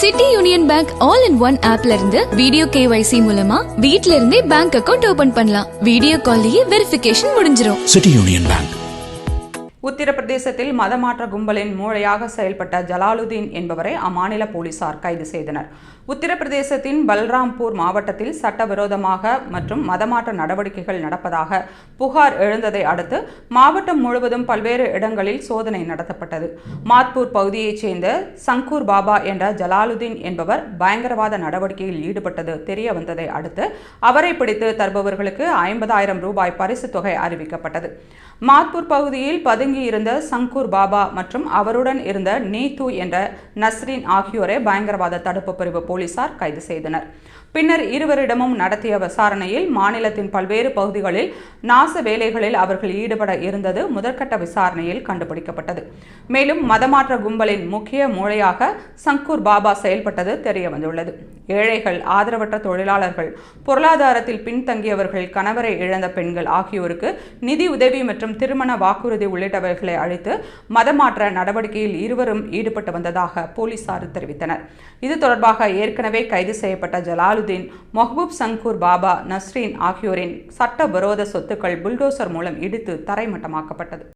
City union bank all in one ஆப்ல இருந்து video KYC மூலமா வீட்ல இருந்தே பேங்க் அக்கவுண்ட் ஓபன் பண்ணலாம். வீடியோ கால்லயே வெரிஃபிகேஷன் முடிஞ்சிரும். City union bank. உத்தரப்பிரதேசத்தில் மதமாற்ற கும்பலின் மூளையாக செயல்பட்ட ஜலாலுதீன் என்பவரை அம்மாநில போலீசார் கைது செய்தனர். உத்தரப்பிரதேசத்தின் பல்ராம்பூர் மாவட்டத்தில் சட்டவிரோதமாக மற்றும் மதமாற்ற நடவடிக்கைகள் நடப்பதாக புகார் எழுந்ததை அடுத்து மாவட்டம் முழுவதும் பல்வேறு இடங்களில் சோதனை நடத்தப்பட்டது. மாத்பூர் பகுதியைச் சேர்ந்த சங்கூர் பாபா என்ற ஜலாலுதீன் என்பவர் பயங்கரவாத நடவடிக்கையில் ஈடுபட்டது தெரிய வந்ததை அடுத்து அவரை பிடித்து தருபவர்களுக்கு ஐம்பதாயிரம் ரூபாய் பரிசு தொகை அறிவிக்கப்பட்டது. மாத்பூர் பகுதியில் பதுங்கியிருந்த சங்கூர் பாபா மற்றும் அவருடன் இருந்த நீத்து என்ற நஸ்ரீன் ஆகியோரை பயங்கரவாத தடுப்பு பிரிவு போலீசார் கைது செய்தனர். பின்னர் இருவரிடமும் நடத்திய விசாரணையில் மாநிலத்தின் பல்வேறு பகுதிகளில் நாச வேலைகளில் அவர்கள் ஈடுபட இருந்தது முதற்கட்ட விசாரணையில் கண்டுபிடிக்கப்பட்டது. மேலும் மதமாற்ற கும்பலின் முக்கிய மூளையாக சங்கூர் பாபா செயல்பட்டது தெரியவந்துள்ளது. ஏழைகள் ஆதரவற்ற தொழிலாளர்கள் பொருளாதாரத்தில் பின்தங்கியவர்கள் கணவரை இழந்த பெண்கள் ஆகியோருக்கு நிதி உதவி மற்றும் திருமண வாக்குறுதி உள்ளிட்ட உள்ளிட்டவைகளை அழைத்து மதமாற்ற நடவடிக்கையில் இருவரும் ஈடுபட்டு வந்ததாக போலீசார் தெரிவித்தனர். இது தொடர்பாக ஏற்கனவே கைது செய்யப்பட்ட ஜலாலுதீன் மஹ்பூப் சங்கூர் பாபா நஸ்ரீன் ஆகியோரின் சட்டவிரோத சொத்துக்கள் புல்டோசர் மூலம் இடித்து தரைமட்டமாக்கப்பட்டது.